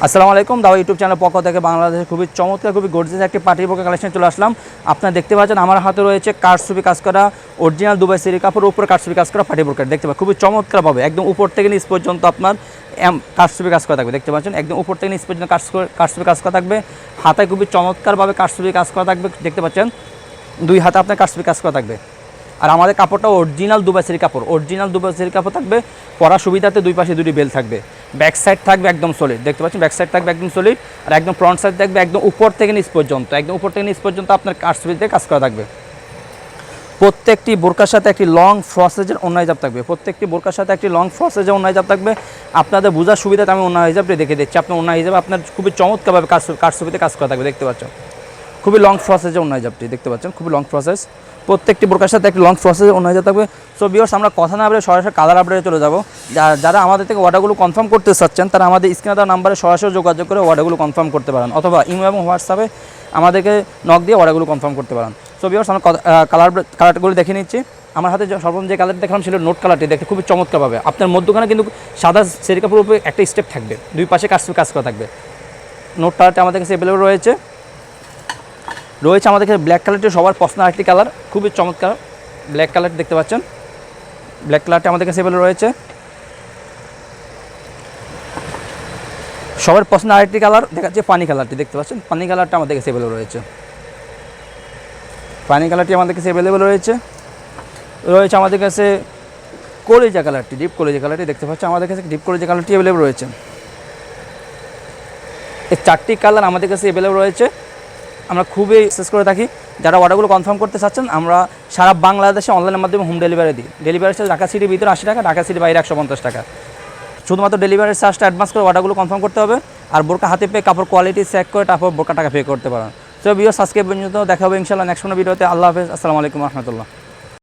আসসালামু আলাইকুম দাওয়া ইউটিউব চ্যানেল পক্ষ থেকে বাংলাদেশে খুবই চমৎকার, খুবই গর্জিয়াস একটি পার্টি বোকা কালেকশন চলে আসলাম। আপনারা দেখতে পাচ্ছেন আমার হাতে রয়েছে কারসুবি কাজ করা অরিজিনাল দুবাই সিরি কাপড়, উপরে কারসুবি কাজ করা পার্টি বোরকা দেখতে পাচ্ছেন, খুবই চমৎকারভাবে, একদম উপর থেকে নিচ পর্যন্ত আপনার কারসুবি কাজ করা থাকবে। দেখতে পাচ্ছেন, একদম উপর থেকে নিচ পর্যন্ত কারসু- কাজ করা থাকবে। হাতায় খুবই চমৎকারভাবে কারসুবি কাজ করা থাকবে। দেখতে পাচ্ছেন, দুই হাতে আপনার কারসুবি কাজ করা থাকবে। আর আমাদের কাপড়টা অরিজিনাল দুবাইসের কাপড় অরিজিনাল দুবাইসের কাপড় থাকবে। পরা সুবিধাতে দুই পাশে দুটি বেল থাকবে। ব্যাক সাইড থাকবে একদম সলিড দেখতে পাচ্ছেন ব্যাক সাইড থাকবে একদম সলিড আর একদম ফ্রন্ট সাইড থাকবে একদম উপর থেকে নিচ পর্যন্ত। একদম উপর থেকে নিচ পর্যন্ত আপনার কাঠসুবিতে কাজ করা থাকবে। প্রত্যেকটি বোরকার সাথে একটি লং ফ্রসেজের অন্য হিজাব থাকবে। প্রত্যেকটি বোরকার সাথে একটি লং ফ্রসেজের অন্য হিজাব থাকবে। আপনাদের বোঝার সুবিধাতে আমি অন্য হিসাবটি দেখে দিচ্ছি। আপনার অন্য হিসাবে আপনার খুবই চমৎকারভাবে কাজ কাঠসুবিতে কাজ করা থাকবে। দেখতে পাচ্ছেন। খুবই লং প্রসেসে অন্য হিজাবটি দেখতে পাচ্ছেন? খুবই লং প্রসেস প্রত্যেকটি বোরকার সাথে একটি লং প্রসেসে অন্য হিজাব থাকবে। সো বিয়ার্স আমরা কথা না বলে সরাসরি কালার আপডেটে চলে যাব। যারা আমাদের থেকে অর্ডারগুলো কনফার্ম করতে চাচ্ছেন, তারা আমাদের স্ক্রিনে দেওয়া নাম্বারে সরাসরি যোগাযোগ করে অর্ডারগুলো কনফার্ম করতে পারেন। অথবা ইমো এবং হোয়াটসঅ্যাপে আমাদেরকে নক দিয়ে অর্ডারগুলো কনফার্ম করতে পারেন। সো বিয়ার্স আমরা কালার কালারগুলো দেখে নিচ্ছি। আমার হাতে যে সর্বপ্রথম যে কালারটি দেখলাম সেটা নোট কালারটি দেখতে খুবই চমৎকারভাবে আপনার মধ্যখানে কিন্তু সাদা সেরি কাপড়ের উপরে একটা স্টেপ থাকবে। দুই পাশে কাজ কাজ করা থাকবে। নোট কালারটি আমাদের কাছে অ্যাভেলেবল রয়েছে। রয়েছে আমাদের কাছে ব্ল্যাক কালারটি সবার পছন্দ একটি কালার খুবই চমৎকার ব্ল্যাক কালারটি দেখতে পাচ্ছেন। ব্ল্যাক কালারটি আমাদের কাছে অ্যাভেলেবল রয়েছে। সবার পছন্দ আরেকটি কালার দেখাচ্ছে পানি কালারটি দেখতে পাচ্ছেন? পানি কালারটা আমাদের কাছে অ্যাভেলেবল রয়েছে। পানি কালারটি আমাদের কাছে অ্যাভেলেবল রয়েছে। রয়েছে আমাদের কাছে কলিজা কালারটি ডিপ কলিজা কালারটি দেখতে পাচ্ছেন? আমাদের কাছে ডিপ কলিজা কালারটি অ্যাভেলেবল রয়েছে। এই চারটি কালার আমাদের কাছে অ্যাভেলেবল রয়েছে। আমরা খুবই শেষ করে থাকি। যারা অর্ডারগুলো কনফার্ম করতে চাচ্ছেন, আমরা সারা বাংলাদেশে অনলাইনের মাধ্যমে হোম ডেলিভারি দিই। ডেলিভারি চার্জ ঢাকা সিটির ভিতরে আশি টাকা, ঢাকা সিটির বাইরে একশো পঞ্চাশ টাকা। শুধুমাত্র ডেলিভারি চার্জটা অ্যাডভান্স করে অর্ডারগুলো কনফার্ম করতে হবে। আর বোরকা হাতে পেয়ে কাপড় কোয়ালিটি চেক করে তারপর বোরকা টাকা পে করতে পারেন। তো বিও সাবস্ক্রাইব পর্যন্ত দেখা হবে ইনশাল্লাহ নেক্সট কোনো ভিডিওতে আল্লাহ হাফেজ, আসসালামু আলাইকুম রহমতুল্লাহ।